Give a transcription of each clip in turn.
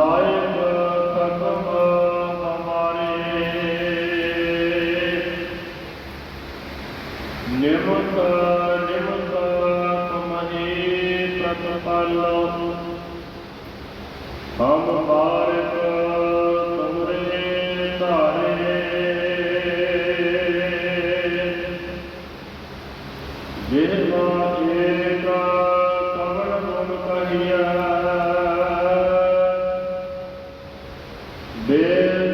ਨਾਇਕ ਕਦਮ ਹਮਾਰੇ ਨਿਮਕ ਨਿਮਕ ਤੁਮਹੀ ਪ੍ਰਤਪਾਲੋ ਹਮ ਬਾਰਕ ਤੁਮਰੇ ਧਾਰੇ ਜਿਹਵਾ ਏਕ ਬੇਦ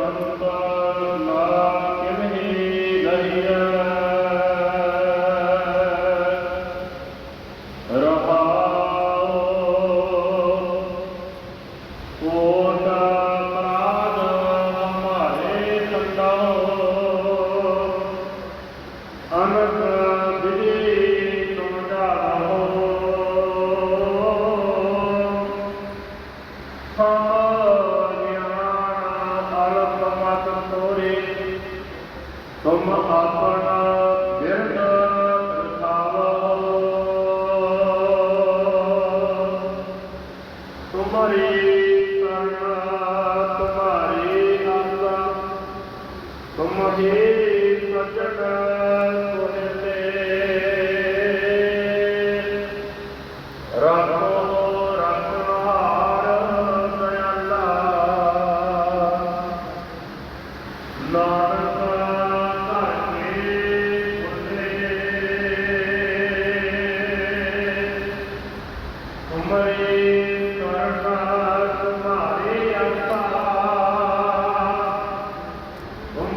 ਅੰਤਰ ਨਾ ਤੁਮ ਆਪਣਾ ਬਿਰਦ ਰਖਾਵੋ। ਤੁਮਰੀ ਕਰਨਾ ਤੁਮਾਰੀ ਆਸਾ। ਤੁਮਹੀ ਸਜਣ ਸੁਨਤੇ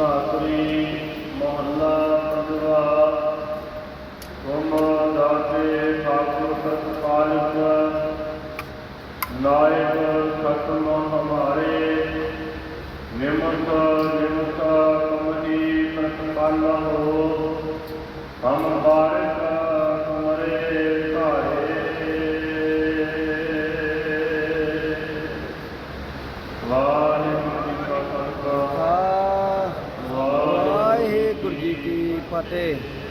ਕਲਾਤਰੀ ਮਹੱਲਾ ਪੰਜਵਾ ਤੁਮ ਦਾਤੇ ਠਾਕੁਰ ਸਤਪਾਲਕ ਨਾਇਕ ਖਤਮ ਹਮਾਰੇ ਨਿਮਕ ਨਿਮਕ ਤੁਮਹੀ ਪ੍ਰਤਪਾਲਾ ਹੋ। ਹਮ ਬਾਰਕ Makati.